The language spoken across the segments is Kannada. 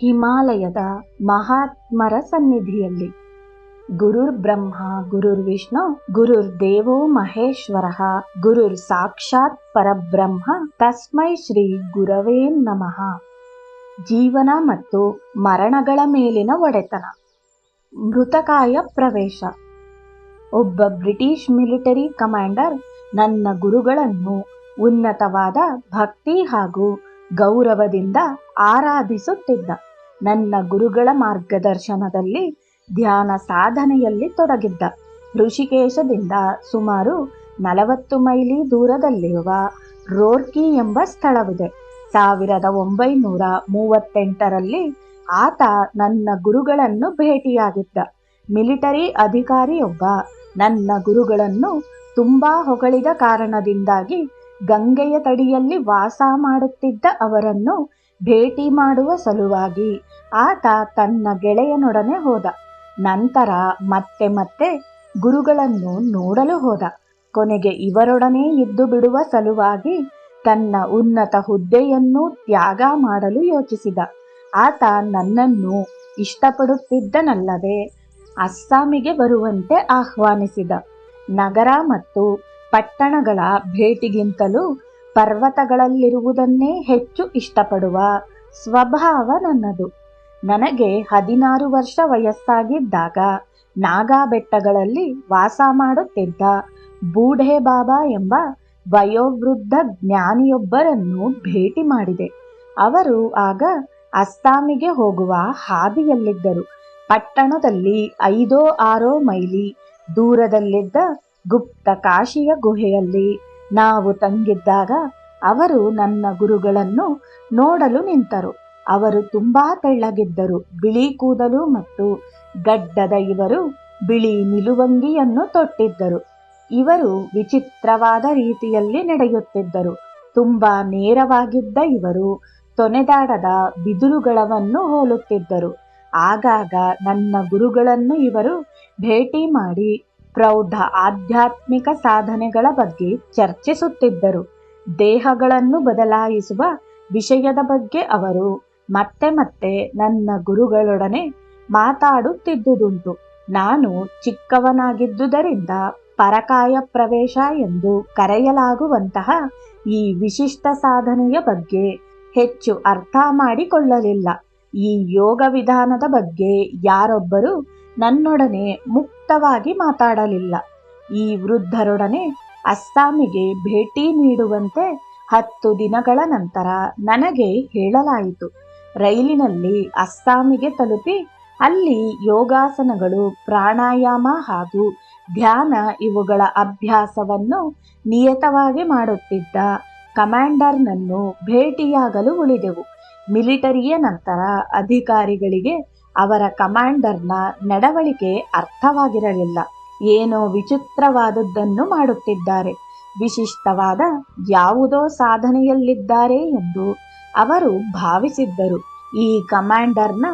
ಹಿಮಾಲಯದ ಮಹಾತ್ಮರ ಸನ್ನಿಧಿಯಲ್ಲಿ. ಗುರುರ್ ಬ್ರಹ್ಮ, ಗುರುರ್ ವಿಷ್ಣು, ಗುರುರ್ ದೇವೋ ಮಹೇಶ್ವರ, ಗುರುರ್ ಸಾಕ್ಷಾತ್ ಪರಬ್ರಹ್ಮ, ತಸ್ಮೈ ಶ್ರೀ ಗುರವೇ ನಮಃ. ಜೀವನ ಮತ್ತು ಮರಣಗಳ ಮೇಲಿನ ಒಡೆತನ. ಮೃತಕಾಯ ಪ್ರವೇಶ. ಒಬ್ಬ ಬ್ರಿಟಿಷ್ ಮಿಲಿಟರಿ ಕಮಾಂಡರ್ ನನ್ನ ಗುರುಗಳನ್ನು ಉನ್ನತವಾದ ಭಕ್ತಿ ಹಾಗೂ ಗೌರವದಿಂದ ಆರಾಧಿಸುತ್ತಿದ್ದ. ನನ್ನ ಗುರುಗಳ ಮಾರ್ಗದರ್ಶನದಲ್ಲಿ ಧ್ಯಾನ ಸಾಧನೆಯಲ್ಲಿ ತೊಡಗಿದ್ದ. ಋಷಿಕೇಶದಿಂದ ಸುಮಾರು ನಲವತ್ತು ಮೈಲಿ ದೂರದಲ್ಲಿರುವ ರೋರ್ಕಿ ಎಂಬ ಸ್ಥಳವಿದೆ. ಸಾವಿರದ ಒಂಬೈನೂರ ಮೂವತ್ತೆಂಟರಲ್ಲಿ ಆತ ನನ್ನ ಗುರುಗಳನ್ನು ಭೇಟಿಯಾಗಿದ್ದ. ಮಿಲಿಟರಿ ಅಧಿಕಾರಿಯೊಬ್ಬ ನನ್ನ ಗುರುಗಳನ್ನು ತುಂಬಾ ಹೊಗಳಿದ ಕಾರಣದಿಂದಾಗಿ ಗಂಗೆಯ ತಡಿಯಲ್ಲಿ ವಾಸ ಮಾಡುತ್ತಿದ್ದ ಅವರನ್ನು ಭೇಟಿ ಮಾಡುವ ಸಲುವಾಗಿ ಆತ ತನ್ನ ಗೆಳೆಯನೊಡನೆ ಹೋದ. ನಂತರ ಮತ್ತೆ ಮತ್ತೆ ಗುರುಗಳನ್ನು ನೋಡಲು ಹೋದ. ಕೊನೆಗೆ ಇವರೊಡನೆ ಇದ್ದು ಬಿಡುವ ಸಲುವಾಗಿ ತನ್ನ ಉನ್ನತ ಹುದ್ದೆಯನ್ನು ತ್ಯಾಗ ಮಾಡಲು ಯೋಚಿಸಿದ. ಆತ ನನ್ನನ್ನು ಇಷ್ಟಪಡುತ್ತಿದ್ದನಲ್ಲದೆ ಅಸ್ಸಾಮಿಗೆ ಬರುವಂತೆ ಆಹ್ವಾನಿಸಿದ. ನಗರ ಮತ್ತು ಪಟ್ಟಣಗಳ ಭೇಟಿಗಿಂತಲೂ ಪರ್ವತಗಳಲ್ಲಿರುವುದನ್ನೇ ಹೆಚ್ಚು ಇಷ್ಟಪಡುವ ಸ್ವಭಾವ ನನ್ನದು. ನನಗೆ ಹದಿನಾರು ವರ್ಷ ವಯಸ್ಸಾಗಿದ್ದಾಗ ನಾಗಾ ಬೆಟ್ಟಗಳಲ್ಲಿ ವಾಸ ಮಾಡುತ್ತಿದ್ದ ಬೂಢೆ ಬಾಬಾ ಎಂಬ ವಯೋವೃದ್ಧ ಜ್ಞಾನಿಯೊಬ್ಬರನ್ನು ಭೇಟಿ ಮಾಡಿದೆ. ಅವರು ಆಗ ಅಸ್ಸಾಮಿಗೆ ಹೋಗುವ ಹಾದಿಯಲ್ಲಿದ್ದರು. ಪಟ್ಟಣದಲ್ಲಿ ಐದೋ ಆರೋ ಮೈಲಿ ದೂರದಲ್ಲಿದ್ದ ಗುಪ್ತ ಕಾಶಿಯ ಗುಹೆಯಲ್ಲಿ ನಾವು ತಂಗಿದ್ದಾಗ ಅವರು ನನ್ನ ಗುರುಗಳನ್ನು ನೋಡಲು ನಿಂತರು. ಅವರು ತುಂಬಾ ತೆಳ್ಳಗಿದ್ದರು. ಬಿಳಿ ಕೂದಲು ಮತ್ತು ಗಡ್ಡದ ಇವರು ಬಿಳಿ ನಿಲುವಂಗಿಯನ್ನು ತೊಟ್ಟಿದ್ದರು. ಇವರು ವಿಚಿತ್ರವಾದ ರೀತಿಯಲ್ಲಿ ನಡೆಯುತ್ತಿದ್ದರು. ತುಂಬಾ ನೇರವಾಗಿದ್ದ ಇವರು ತೊನೆದಾಡದ ಬಿದುರುಗಳವನ್ನು ಹೋಲುತ್ತಿದ್ದರು. ಆಗಾಗ ನನ್ನ ಗುರುಗಳನ್ನು ಇವರು ಭೇಟಿ ಮಾಡಿ ಪ್ರೌಢ ಆಧ್ಯಾತ್ಮಿಕ ಸಾಧನೆಗಳ ಬಗ್ಗೆ ಚರ್ಚಿಸುತ್ತಿದ್ದರು. ದೇಹಗಳನ್ನು ಬದಲಾಯಿಸುವ ವಿಷಯದ ಬಗ್ಗೆ ಅವರು ಮತ್ತೆ ಮತ್ತೆ ನನ್ನ ಗುರುಗಳೊಡನೆ ಮಾತಾಡುತ್ತಿದ್ದುದುಂಟು. ನಾನು ಚಿಕ್ಕವನಾಗಿದ್ದುದರಿಂದ ಪರಕಾಯ ಪ್ರವೇಶ ಎಂದು ಕರೆಯಲಾಗುವಂತಹ ಈ ವಿಶಿಷ್ಟ ಸಾಧನೆಯ ಬಗ್ಗೆ ಹೆಚ್ಚು ಅರ್ಥ ಮಾಡಿಕೊಳ್ಳಲಿಲ್ಲ. ಈ ಯೋಗ ವಿಧಾನದ ಬಗ್ಗೆ ಯಾರೊಬ್ಬರೂ ನನ್ನೊಡನೆ ಮುಕ್ತವಾಗಿ ಮಾತಾಡಲಿಲ್ಲ. ಈ ವೃದ್ಧರೊಡನೆ ಅಸ್ಸಾಮಿಗೆ ಭೇಟಿ ನೀಡುವಂತೆ ಹತ್ತು ದಿನಗಳ ನಂತರ ನನಗೆ ಹೇಳಲಾಯಿತು. ರೈಲಿನಲ್ಲಿ ಅಸ್ಸಾಮಿಗೆ ತಲುಪಿ ಅಲ್ಲಿ ಯೋಗಾಸನಗಳು, ಪ್ರಾಣಾಯಾಮ ಹಾಗೂ ಧ್ಯಾನ ಇವುಗಳ ಅಭ್ಯಾಸವನ್ನು ನಿಯತವಾಗಿ ಮಾಡುತ್ತಿದ್ದ ಕಮಾಂಡರ್ನನ್ನು ಭೇಟಿಯಾಗಲು ಉಳಿದೆವು. ಮಿಲಿಟರಿಯ ನಂತರ ಅಧಿಕಾರಿಗಳಿಗೆ ಅವರ ಕಮಾಂಡರ್ನ ನಡವಳಿಕೆ ಅರ್ಥವಾಗಿರಲಿಲ್ಲ. ಏನೋ ವಿಚಿತ್ರವಾದದ್ದನ್ನು ಮಾಡುತ್ತಿದ್ದಾರೆ. ವಿಶಿಷ್ಟವಾದ ಯಾವುದೋ ಸಾಧನೆಯಲ್ಲಿದ್ದಾರೆ ಎಂದು ಅವರು ಭಾವಿಸಿದ್ದರು. ಈ ಕಮಾಂಡರ್ನ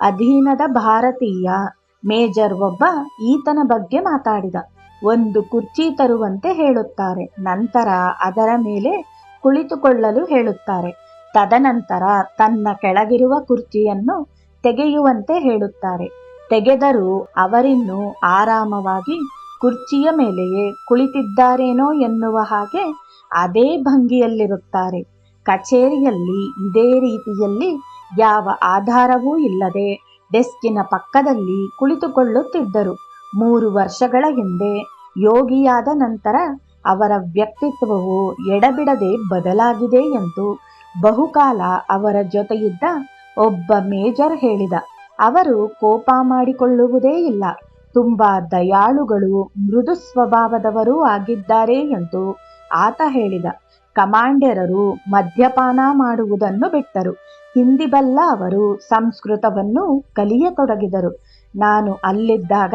ಅಧೀನದ ಭಾರತೀಯ ಮೇಜರ್ ಒಬ್ಬ ಈತನ ಬಗ್ಗೆ ಮಾತಾಡಿದ. ಒಂದು ಕುರ್ಚಿ ತರುವಂತೆ ಹೇಳುತ್ತಾರೆ. ನಂತರ ಅದರ ಮೇಲೆ ಕುಳಿತುಕೊಳ್ಳಲು ಹೇಳುತ್ತಾರೆ. ತದನಂತರ ತನ್ನ ಕೆಳಗಿರುವ ಕುರ್ಚಿಯನ್ನು ತೆಗೆಯುವಂತೆ ಹೇಳುತ್ತಾರೆ. ತೆಗೆದರೂ ಅವರಿನ್ನು ಆರಾಮವಾಗಿ ಕುರ್ಚಿಯ ಮೇಲೆಯೇ ಕುಳಿತಿದ್ದಾರೇನೋ ಎನ್ನುವ ಹಾಗೆ ಅದೇ ಭಂಗಿಯಲ್ಲಿರುತ್ತಾರೆ. ಕಚೇರಿಯಲ್ಲಿ ಇದೇ ರೀತಿಯಲ್ಲಿ ಯಾವ ಆಧಾರವೂ ಇಲ್ಲದೆ ಡೆಸ್ಕಿನ ಪಕ್ಕದಲ್ಲಿ ಕುಳಿತುಕೊಳ್ಳುತ್ತಿದ್ದರು. ಮೂರು ವರ್ಷಗಳ ಹಿಂದೆ ಯೋಗಿಯಾದ ನಂತರ ಅವರ ವ್ಯಕ್ತಿತ್ವವು ಎಡಬಿಡದೆ ಬದಲಾಗಿದೆ ಎಂದು ಬಹುಕಾಲ ಅವರ ಜೊತೆಯಿದ್ದ ಒಬ್ಬ ಮೇಜರ್ ಹೇಳಿದ, ಅವರು ಕೋಪ ಮಾಡಿಕೊಳ್ಳುವುದೇ ಇಲ್ಲ. ತುಂಬಾ ದಯಾಳುಗಳು ಮೃದು ಸ್ವಭಾವದವರೂ ಆಗಿದ್ದಾರೆ ಎಂದು ಆತ ಹೇಳಿದ. ಕಮಾಂಡರರು ಮದ್ಯಪಾನ ಮಾಡುವುದನ್ನು ಬಿಟ್ಟರು. ಹಿಂದಿ ಬಲ್ಲ ಅವರು ಸಂಸ್ಕೃತವನ್ನು ಕಲಿಯತೊಡಗಿದರು. ನಾನು ಅಲ್ಲಿದ್ದಾಗ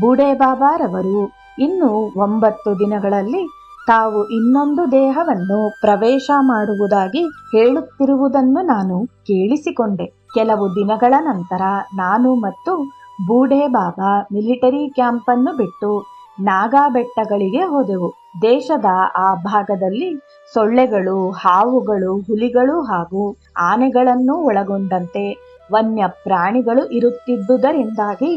ಬೂಡೆ ಬಾಬಾರವರು ಇನ್ನು ಒಂಬತ್ತು ದಿನಗಳಲ್ಲಿ ತಾವು ಇನ್ನೊಂದು ದೇಹವನ್ನು ಪ್ರವೇಶ ಮಾಡುವುದಾಗಿ ಹೇಳುತ್ತಿರುವುದನ್ನು ನಾನು ಕೇಳಿಸಿಕೊಂಡೆ. ಕೆಲವು ದಿನಗಳ ನಂತರ ನಾನು ಮತ್ತು ಬೂಢೆ ಬಾಬಾ ಮಿಲಿಟರಿ ಕ್ಯಾಂಪನ್ನು ಬಿಟ್ಟು ನಾಗಾ ಬೆಟ್ಟಗಳಿಗೆ ಹೋದೆವು. ದೇಶದ ಆ ಭಾಗದಲ್ಲಿ ಸೊಳ್ಳೆಗಳು, ಹಾವುಗಳು, ಹುಲಿಗಳು ಹಾಗೂ ಆನೆಗಳನ್ನು ಒಳಗೊಂಡಂತೆ ವನ್ಯ ಪ್ರಾಣಿಗಳು ಇರುತ್ತಿದ್ದುದರಿಂದಾಗಿ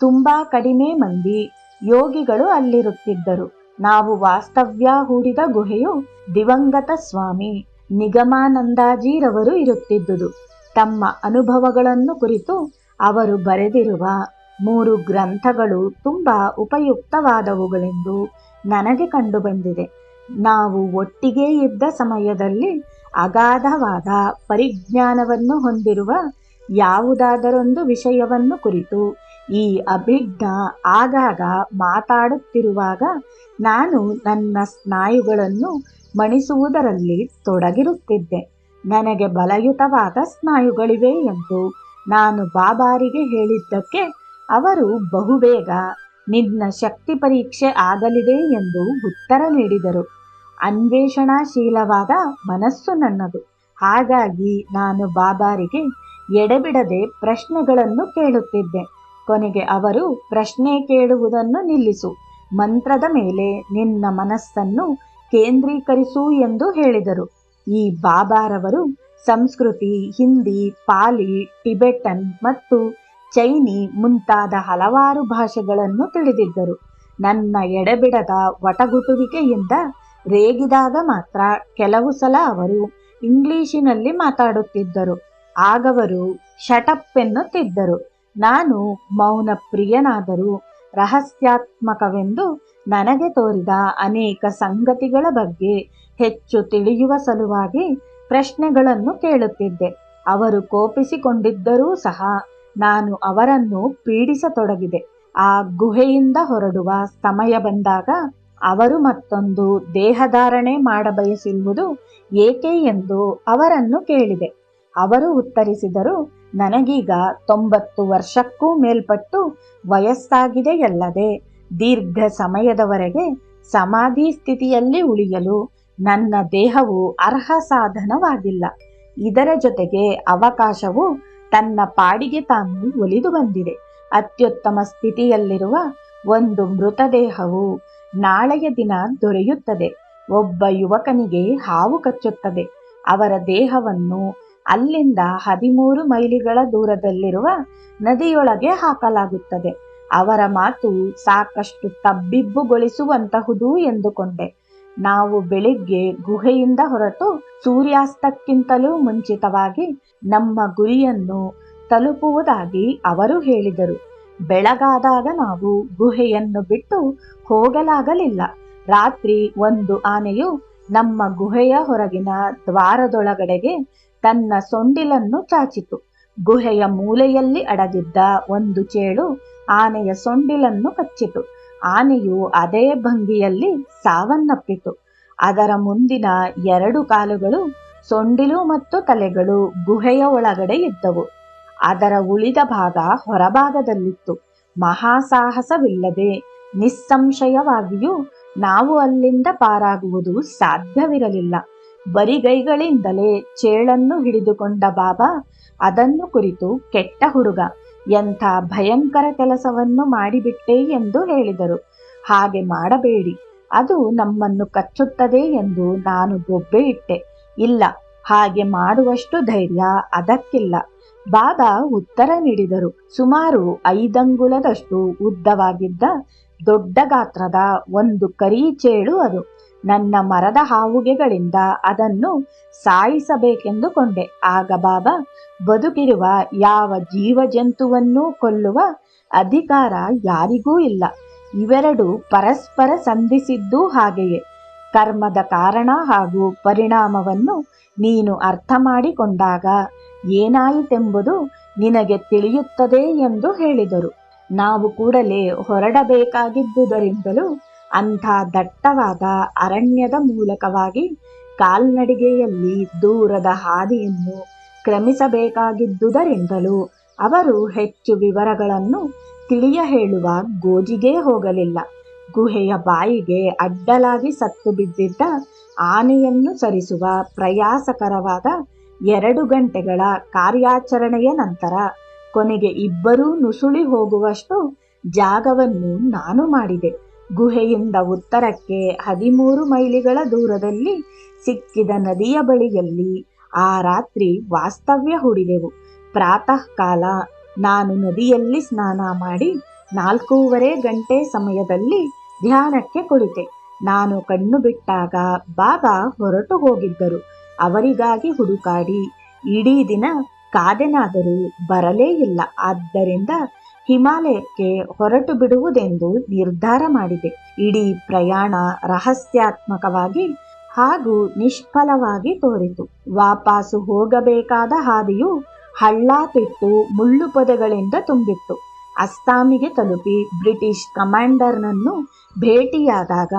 ತುಂಬಾ ಕಡಿಮೆ ಮಂದಿ ಯೋಗಿಗಳು ಅಲ್ಲಿರುತ್ತಿದ್ದರು. ನಾವು ವಾಸ್ತವ್ಯ ಹೂಡಿದ ಗುಹೆಯು ದಿವಂಗತ ಸ್ವಾಮಿ ನಿಗಮಾನಂದಾಜಿರವರು ಇರುತ್ತಿದ್ದುದು. ತಮ್ಮ ಅನುಭವಗಳನ್ನು ಕುರಿತು ಅವರು ಬರೆದಿರುವ ಮೂರು ಗ್ರಂಥಗಳು ತುಂಬಾ ಉಪಯುಕ್ತವಾದವುಗಳೆಂದು ನನಗೆ ಕಂಡುಬಂದಿದೆ. ನಾವು ಒಟ್ಟಿಗೆ ಇದ್ದ ಸಮಯದಲ್ಲಿ ಅಗಾಧವಾದ ಪರಿಜ್ಞಾನವನ್ನು ಹೊಂದಿರುವ ಯಾವುದಾದರೊಂದು ವಿಷಯವನ್ನು ಕುರಿತು ಈ ಅಭಿಜ್ಞ ಆಗಾಗ ಮಾತಾಡುತ್ತಿರುವಾಗ ನಾನು ನನ್ನ ಸ್ನಾಯುಗಳನ್ನು ಮಣಿಸುವುದರಲ್ಲಿ ತೊಡಗಿರುತ್ತಿದ್ದೆ. ನನಗೆ ಬಲಯುತವಾದ ಸ್ನಾಯುಗಳಿವೆ ಎಂದು ನಾನು ಬಾಬಾರಿಗೆ ಹೇಳಿದ್ದಕ್ಕೆ ಅವರು ಬಹುಬೇಗ ನಿನ್ನ ಶಕ್ತಿ ಪರೀಕ್ಷೆ ಆಗಲಿದೆ ಎಂದು ಉತ್ತರ ನೀಡಿದರು. ಅನ್ವೇಷಣಾಶೀಲವಾದ ಮನಸ್ಸು ನನ್ನದು. ಹಾಗಾಗಿ ನಾನು ಬಾಬಾರಿಗೆ ಎಡೆಬಿಡದೆ ಪ್ರಶ್ನೆಗಳನ್ನು ಕೇಳುತ್ತಿದ್ದೆ. ಕೊನೆಗೆ ಅವರು ಪ್ರಶ್ನೆ ಕೇಳುವುದನ್ನು ನಿಲ್ಲಿಸು. ಮಂತ್ರದ ಮೇಲೆ ನಿನ್ನ ಮನಸ್ಸನ್ನು ಕೇಂದ್ರೀಕರಿಸು ಎಂದು ಹೇಳಿದರು. ಈ ಬಾಬಾರವರು ಸಂಸ್ಕೃತಿ, ಹಿಂದಿ, ಪಾಲಿ, ಟಿಬೆಟನ್ ಮತ್ತು ಚೈನಿ ಮುಂತಾದ ಹಲವಾರು ಭಾಷೆಗಳನ್ನು ತಿಳಿದಿದ್ದರು. ನನ್ನ ಎಡೆಬಿಡದ ವಟಗುಟುವಿಕೆಯಿಂದ ರೇಗಿದಾಗ ಮಾತ್ರ ಕೆಲವು ಸಲ ಅವರು ಇಂಗ್ಲಿಶಿನಲ್ಲಿ ಮಾತಾಡುತ್ತಿದ್ದರು. ಆಗವರು ಶಟಪ್ ಎನ್ನುತ್ತಿದ್ದರು. ನಾನು ಮೌನ ಪ್ರಿಯನಾದರೂ ರಹಸ್ಯಾತ್ಮಕವೆಂದು ನನಗೆ ತೋರಿದ ಅನೇಕ ಸಂಗತಿಗಳ ಬಗ್ಗೆ ಹೆಚ್ಚು ತಿಳಿಯುವ ಸಲುವಾಗಿ ಪ್ರಶ್ನೆಗಳನ್ನು ಕೇಳುತ್ತಿದ್ದೆ. ಅವರು ಕೋಪಿಸಿಕೊಂಡಿದ್ದರೂ ಸಹ ನಾನು ಅವರನ್ನು ಪೀಡಿಸತೊಡಗಿದೆ. ಆ ಗುಹೆಯಿಂದ ಹೊರಡುವ ಸಮಯ ಬಂದಾಗ ಅವರು ಮತ್ತೊಂದು ದೇಹಧಾರಣೆ ಮಾಡಬಯಸಿರುವುದು ಏಕೆ ಎಂದು ಅವರನ್ನು ಕೇಳಿದೆ. ಅವರು ಉತ್ತರಿಸಿದರು ನನಗೀಗ ತೊಂಬತ್ತು ವರ್ಷಕ್ಕೂ ಮೇಲ್ಪಟ್ಟು ವಯಸ್ಸಾಗಿದೆಯಲ್ಲದೆ ದೀರ್ಘ ಸಮಯದವರೆಗೆ ಸಮಾಧಿ ಸ್ಥಿತಿಯಲ್ಲಿ ಉಳಿಯಲು ನನ್ನ ದೇಹವು ಅರ್ಹ ಸಾಧನವಾಗಿಲ್ಲ. ಇದರ ಜೊತೆಗೆ ಅವಕಾಶವು ತನ್ನ ಪಾಡಿಗೆ ತಾನು ಒಲಿದು ಬಂದಿದೆ. ಅತ್ಯುತ್ತಮ ಸ್ಥಿತಿಯಲ್ಲಿರುವ ಒಂದು ಮೃತದೇಹವು ನಾಳೆಯ ದಿನ ದೊರೆಯುತ್ತದೆ. ಒಬ್ಬ ಯುವಕನಿಗೆ ಹಾವು ಕಚ್ಚುತ್ತದೆ. ಅವರ ದೇಹವನ್ನು ಅಲ್ಲಿಂದ ಹದಿಮೂರು ಮೈಲಿಗಳ ದೂರದಲ್ಲಿರುವ ನದಿಯೊಳಗೆ ಹಾಕಲಾಗುತ್ತದೆ. ಅವರ ಮಾತು ಸಾಕಷ್ಟು ತಬ್ಬಿಬ್ಬುಗೊಳಿಸುವಂತಹುದು ಎಂದುಕೊಂಡೆ. ನಾವು ಬೆಳಿಗ್ಗೆ ಗುಹೆಯಿಂದ ಹೊರಟು ಸೂರ್ಯಾಸ್ತಕ್ಕಿಂತಲೂ ಮುಂಚಿತವಾಗಿ ನಮ್ಮ ಗುರಿಯನ್ನು ತಲುಪುವುದಾಗಿ ಅವರು ಹೇಳಿದರು. ಬೆಳಗಾದಾಗ ನಾವು ಗುಹೆಯನ್ನು ಬಿಟ್ಟು ಹೋಗಲಾಗಲಿಲ್ಲ. ರಾತ್ರಿ ಒಂದು ಆನೆಯು ನಮ್ಮ ಗುಹೆಯ ಹೊರಗಿನ ದ್ವಾರದೊಳಗಡೆಗೆ ತನ್ನ ಸೊಂಡಿಲನ್ನು ಚಾಚಿತು. ಗುಹೆಯ ಮೂಲೆಯಲ್ಲಿ ಅಡಗಿದ್ದ ಒಂದು ಚೇಳು ಆನೆಯ ಸೊಂಡಿಲನ್ನು ಕಚ್ಚಿತು. ಆನೆಯು ಅದೇ ಭಂಗಿಯಲ್ಲಿ ಸಾವನ್ನಪ್ಪಿತು. ಅದರ ಮುಂದಿನ ಎರಡು ಕಾಲುಗಳು ಸೊಂಡಿಲು ಮತ್ತು ತಲೆಗಳು ಗುಹೆಯ ಒಳಗಡೆ ಇದ್ದವು. ಅದರ ಉಳಿದ ಭಾಗ ಹೊರಭಾಗದಲ್ಲಿತ್ತು. ಮಹಾಸಾಹಸವಿಲ್ಲದೆ ನಿಸ್ಸಂಶಯವಾಗಿಯೂ ನಾವು ಅಲ್ಲಿಂದ ಪಾರಾಗುವುದು ಸಾಧ್ಯವಿರಲಿಲ್ಲ. ಬರಿಗೈಗಳಿಂದಲೇ ಚೇಳನ್ನು ಹಿಡಿದುಕೊಂಡ ಬಾಬಾ, ಅದನ್ನು ಕುರಿತು ಕೆಟ್ಟ ಹುಡುಗ, ಎಂಥ ಭಯಂಕರ ಕೆಲಸವನ್ನು ಮಾಡಿಬಿಟ್ಟೆ ಎಂದು ಹೇಳಿದರು. ಹಾಗೆ ಮಾಡಬೇಡಿ, ಅದು ನಮ್ಮನ್ನು ಕಚ್ಚುತ್ತದೆ ಎಂದು ನಾನು ಗೊಬ್ಬೆ ಇಟ್ಟೆ. ಇಲ್ಲ, ಹಾಗೆ ಮಾಡುವಷ್ಟು ಧೈರ್ಯ ಅದಕ್ಕಿಲ್ಲ. ಬಾಬಾ ಉತ್ತರ ನೀಡಿದರು. ಸುಮಾರು ಐದಂಗುಲದಷ್ಟು ಉದ್ದವಾಗಿದ್ದ ದೊಡ್ಡ ಗಾತ್ರದ ಒಂದು ಕರಿ ಚೇಳು ಅದು. ನನ್ನ ಮರದ ಹಾವುಗೆಗಳಿಂದ ಅದನ್ನು ಸಾಯಿಸಬೇಕೆಂದುಕೊಂಡೆ ಆಗ ಬಾಬಾ ಬದುಕಿರುವ ಯಾವ ಜೀವಜಂತುವನ್ನೂ ಕೊಲ್ಲುವ ಅಧಿಕಾರ ಯಾರಿಗೂ ಇಲ್ಲ. ಇವೆರಡು ಪರಸ್ಪರ ಸಂಧಿಸಿದ್ದೂ ಹಾಗೆಯೇ. ಕರ್ಮದ ಕಾರಣ ಹಾಗೂ ಪರಿಣಾಮವನ್ನು ನೀನು ಅರ್ಥ ಮಾಡಿಕೊಂಡಾಗ ಏನಾಯಿತೆಂಬುದು ನಿನಗೆ ತಿಳಿಯುತ್ತದೆ ಎಂದು ಹೇಳಿದರು. ನಾವು ಕೂಡಲೇ ಹೊರಡಬೇಕಾಗಿದ್ದುದರಿಂದಲೂ ಅಂಥ ದಟ್ಟವಾದ ಅರಣ್ಯದ ಮೂಲಕವಾಗಿ ಕಾಲ್ನಡಿಗೆಯಲ್ಲಿ ದೂರದ ಹಾದಿಯನ್ನು ಕ್ರಮಿಸಬೇಕಾಗಿದ್ದುದರಿಂದಲೂ ಅವರು ಹೆಚ್ಚು ವಿವರಗಳನ್ನು ತಿಳಿಯ ಹೇಳುವ ಗೋಜಿಗೆ ಹೋಗಲಿಲ್ಲ. ಗುಹೆಯ ಬಾಯಿಗೆ ಅಡ್ಡಲಾಗಿ ಸತ್ತು ಬಿದ್ದಿದ್ದ ಆನೆಯನ್ನು ಸರಿಸುವ ಪ್ರಯಾಸಕರವಾದ ಎರಡು ಗಂಟೆಗಳ ಕಾರ್ಯಾಚರಣೆಯ ನಂತರ ಕೊನೆಗೆ ಇಬ್ಬರೂ ನುಸುಳಿ ಹೋಗುವಷ್ಟು ಜಾಗವನ್ನು ನಾನು ಮಾಡಿದೆ. ಗುಹೆಯಿಂದ ಉತ್ತರಕ್ಕೆ ಹದಿಮೂರು ಮೈಲಿಗಳ ದೂರದಲ್ಲಿ ಸಿಕ್ಕಿದ ನದಿಯ ಬಳಿಯಲ್ಲಿ ಆ ರಾತ್ರಿ ವಾಸ್ತವ್ಯ ಹೂಡಿದೆವು. ಪ್ರಾತಃ ಕಾಲ ನಾನು ನದಿಯಲ್ಲಿ ಸ್ನಾನ ಮಾಡಿ ನಾಲ್ಕೂವರೆ ಗಂಟೆ ಸಮಯದಲ್ಲಿ ಧ್ಯಾನಕ್ಕೆ ಕುಳಿತೆ. ನಾನು ಕಣ್ಣು ಬಿಟ್ಟಾಗ ಬಾಬಾ ಹೊರಟು ಹೋಗಿದ್ದರು. ಅವರಿಗಾಗಿ ಹುಡುಕಾಡಿ ಇಡೀ ದಿನ ಕಾದೆನಾದರೂ ಬರಲೇ ಇಲ್ಲ. ಆದ್ದರಿಂದ ಹಿಮಾಲಯಕ್ಕೆ ಹೊರಟು ಬಿಡುವುದೆಂದು ನಿರ್ಧಾರ ಮಾಡಿದೆ. ಇಡೀ ಪ್ರಯಾಣ ರಹಸ್ಯಾತ್ಮಕವಾಗಿ ಹಾಗೂ ನಿಷ್ಫಲವಾಗಿ ತೋರಿತು. ವಾಪಾಸು ಹೋಗಬೇಕಾದ ಹಾದಿಯು ಹಳ್ಳ ತಿಟ್ಟು ಮುಳ್ಳು ಪೊದೆಗಳಿಂದ ತುಂಬಿತ್ತು. ಅಸ್ಸಾಮಿಗೆ ತಲುಪಿ ಬ್ರಿಟಿಷ್ ಕಮಾಂಡರ್ನನ್ನು ಭೇಟಿಯಾದಾಗ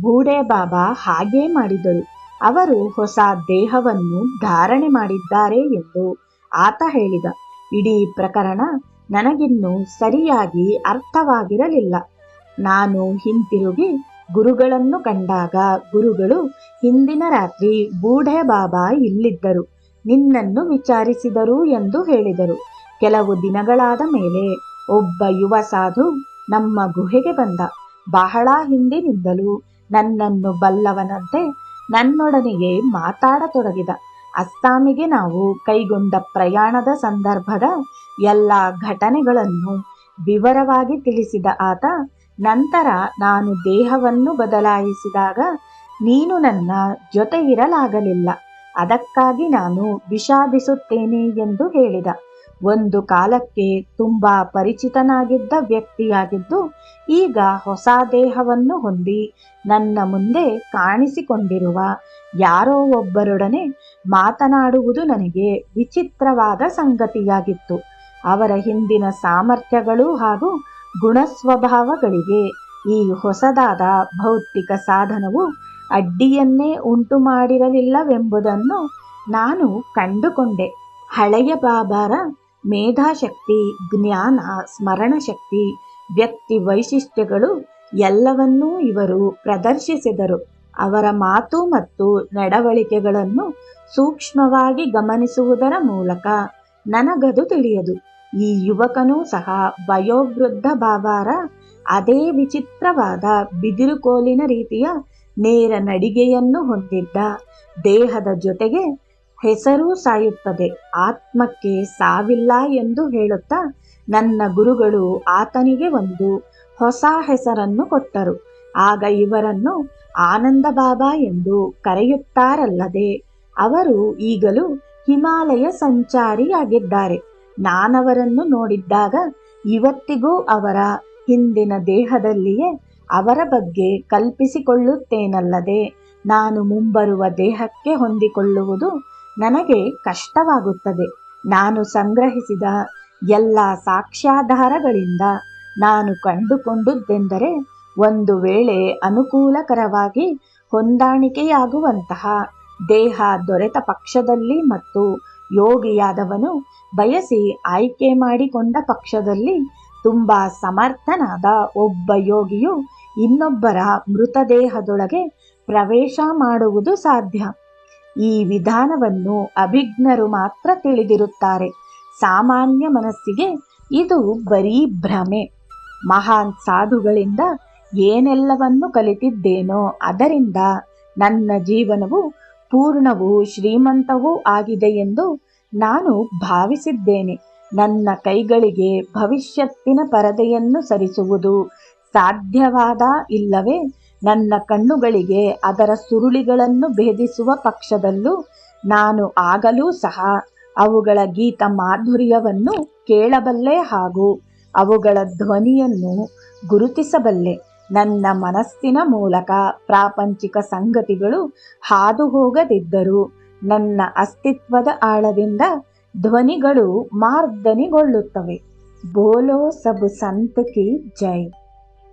ಬೂಡೆ ಬಾಬಾ ಹಾಗೇ ಮಾಡಿದರು. ಅವರು ಹೊಸ ದೇಹವನ್ನು ಧಾರಣೆ ಮಾಡಿದ್ದಾರೆ ಎಂದು ಆತ ಹೇಳಿದ. ಇಡೀ ಪ್ರಕರಣ ನನಗಿನ್ನೂ ಸರಿಯಾಗಿ ಅರ್ಥವಾಗಿರಲಿಲ್ಲ. ನಾನು ಹಿಂತಿರುಗಿ ಗುರುಗಳನ್ನು ಕಂಡಾಗ ಗುರುಗಳು, ಹಿಂದಿನ ರಾತ್ರಿ ಬೂಢೆ ಬಾಬಾ ಇಲ್ಲಿದ್ದರು, ನಿನ್ನನ್ನು ವಿಚಾರಿಸಿದರು ಎಂದು ಹೇಳಿದರು. ಕೆಲವು ದಿನಗಳಾದ ಮೇಲೆ ಒಬ್ಬ ಯುವ ಸಾಧು ನಮ್ಮ ಗುಹೆಗೆ ಬಂದ. ಬಹಳ ಹಿಂದಿನಿಂದಲೂ ನನ್ನನ್ನು ಬಲ್ಲವನಂತೆ ನನ್ನೊಡನೆಯೇ ಮಾತಾಡತೊಡಗಿದ. ಅಸ್ಸಾಮಿಗೆ ನಾವು ಕೈಗೊಂಡ ಪ್ರಯಾಣದ ಸಂದರ್ಭದ ಎಲ್ಲ ಘಟನೆಗಳನ್ನು ವಿವರವಾಗಿ ತಿಳಿಸಿದ ಆತ, ನಂತರ ನಾನು ದೇಹವನ್ನು ಬದಲಾಯಿಸಿದಾಗ ನೀನು ನನ್ನ ಜೊತೆ ಇರಲಾಗಲಿಲ್ಲ ಅದಕ್ಕಾಗಿ ನಾನು ವಿಷಾದಿಸುತ್ತೇನೆ ಎಂದು ಹೇಳಿದ. ಒಂದು ಕಾಲಕ್ಕೆ ತುಂಬಾ ಪರಿಚಿತನಾಗಿದ್ದ ವ್ಯಕ್ತಿಯಾಗಿದ್ದು, ಈಗ ಹೊಸ ದೇಹವನ್ನು ಹೊಂದಿ ನನ್ನ ಮುಂದೆ ಕಾಣಿಸಿಕೊಂಡಿರುವ ಯಾರೋ ಒಬ್ಬರೊಡನೆ ಮಾತನಾಡುವುದು ನನಗೆ ವಿಚಿತ್ರವಾದ ಸಂಗತಿಯಾಗಿತ್ತು. ಅವರ ಹಿಂದಿನ ಸಾಮರ್ಥ್ಯಗಳು ಹಾಗೂ ಗುಣಸ್ವಭಾವಗಳಿಗೆ ಈ ಹೊಸದಾದ ಭೌತಿಕ ಸಾಧನವು ಅಡ್ಡಿಯನ್ನೇ ಉಂಟು ಮಾಡಿರಲಿಲ್ಲವೆಂಬುದನ್ನು ನಾನು ಕಂಡುಕೊಂಡೆ. ಹಳೆಯ ಬಾಬಾರ ಮೇಧಾಶಕ್ತಿ, ಜ್ಞಾನ, ಸ್ಮರಣಶಕ್ತಿ, ವ್ಯಕ್ತಿ ವೈಶಿಷ್ಟ್ಯಗಳು ಎಲ್ಲವನ್ನೂ ಇವರು ಪ್ರದರ್ಶಿಸಿದರು. ಅವರ ಮಾತು ಮತ್ತು ನಡವಳಿಕೆಗಳನ್ನು ಸೂಕ್ಷ್ಮವಾಗಿ ಗಮನಿಸುವುದರ ಮೂಲಕ ನನಗದು ತಿಳಿಯದು. ಈ ಯುವಕನೂ ಸಹ ವಯೋವೃದ್ಧ ಬಾಬಾರ ಅದೇ ವಿಚಿತ್ರವಾದ ಬಿದಿರುಕೋಲಿನ ರೀತಿಯ ನೇರ ನಡಿಗೆಯನ್ನು ಹೊಂದಿದ್ದ ದೇಹದ ಜೊತೆಗೆ ಹೆಸರೂ ಸಾಯುತ್ತದೆ. ಆತ್ಮಕ್ಕೆ ಸಾವಿಲ್ಲ ಎಂದು ಹೇಳುತ್ತಾ ನನ್ನ ಗುರುಗಳು ಆತನಿಗೆ ಒಂದು ಹೊಸ ಹೆಸರನ್ನು ಕೊಟ್ಟರು. ಆಗ ಇವರನ್ನು ಆನಂದ ಬಾಬಾ ಎಂದು ಕರೆಯುತ್ತಾರಲ್ಲದೆ, ಅವರು ಈಗಲೂ ಹಿಮಾಲಯ ಸಂಚಾರಿಯಾಗಿದ್ದಾರೆ. ನಾನವರನ್ನು ನೋಡಿದ್ದಾಗ ಇವತ್ತಿಗೂ ಅವರ ಹಿಂದಿನ ದೇಹದಲ್ಲಿಯೇ ಅವರ ಬಗ್ಗೆ ಕಲ್ಪಿಸಿಕೊಳ್ಳುತ್ತೇನಲ್ಲದೆ, ನಾನು ಮುಂಬರುವ ದೇಹಕ್ಕೆ ಹೊಂದಿಕೊಳ್ಳುವುದು ನನಗೆ ಕಷ್ಟವಾಗುತ್ತದೆ. ನಾನು ಸಂಗ್ರಹಿಸಿದ ಎಲ್ಲ ಸಾಕ್ಷ್ಯಾಧಾರಗಳಿಂದ ನಾನು ಕಂಡುಕೊಂಡುದೆಂದರೆ ಒಂದು ವೇಳೆ ಅನುಕೂಲಕರವಾಗಿ ಹೊಂದಾಣಿಕೆಯಾಗುವಂತಹ ದೇಹ ದೊರೆತ ಪಕ್ಷದಲ್ಲಿ ಮತ್ತು ಯೋಗಿಯಾದವನು ಬಯಸಿ ಆಯ್ಕೆ ಮಾಡಿಕೊಂಡ ಪಕ್ಷದಲ್ಲಿ ತುಂಬ ಸಮರ್ಥನಾದ ಒಬ್ಬ ಯೋಗಿಯು ಇನ್ನೊಬ್ಬರ ಮೃತದೇಹದೊಳಗೆ ಪ್ರವೇಶ ಮಾಡುವುದು ಸಾಧ್ಯ. ಈ ವಿಧಾನವನ್ನು ಅಭಿಜ್ಞರು ಮಾತ್ರ ತಿಳಿದಿರುತ್ತಾರೆ. ಸಾಮಾನ್ಯ ಮನಸ್ಸಿಗೆ ಇದು ಬರೀ ಭ್ರಮೆ. ಮಹಾನ್ ಸಾಧುಗಳಿಂದ ಏನೆಲ್ಲವನ್ನು ಕಲಿತಿದ್ದೇನೋ ಅದರಿಂದ ನನ್ನ ಜೀವನವು ಪೂರ್ಣವೂ ಶ್ರೀಮಂತವೂ ಆಗಿದೆ ಎಂದು ನಾನು ಭಾವಿಸಿದ್ದೇನೆ. ನನ್ನ ಕೈಗಳಿಗೆ ಭವಿಷ್ಯತ್ತಿನ ಪರದೆಯನ್ನು ಸರಿಸುವುದು ಸಾಧ್ಯವಾದ ಇಲ್ಲವೇ? ನನ್ನ ಕಣ್ಣುಗಳಿಗೆ ಅದರ ಸುರುಳಿಗಳನ್ನು ಭೇದಿಸುವ ಪಕ್ಷದಲ್ಲೂ ನಾನು ಆಗಲೂ ಸಹ ಅವುಗಳ ಗೀತ ಮಾಧುರ್ಯವನ್ನು ಕೇಳಬಲ್ಲೆ ಹಾಗೂ ಅವುಗಳ ಧ್ವನಿಯನ್ನು ಗುರುತಿಸಬಲ್ಲೆ. ನನ್ನ ಮನಸ್ಸಿನ ಮೂಲಕ ಪ್ರಾಪಂಚಿಕ ಸಂಗತಿಗಳು ಹಾದು ಹೋಗದಿದ್ದರೂ ನನ್ನ ಅಸ್ತಿತ್ವದ ಆಳದಿಂದ ಧ್ವನಿಗಳು ಮಾರ್ದನಿಗೊಳ್ಳುತ್ತವೆ. ಬೋಲೋ ಸಬ್ ಸಂತಕಿ ಜೈ.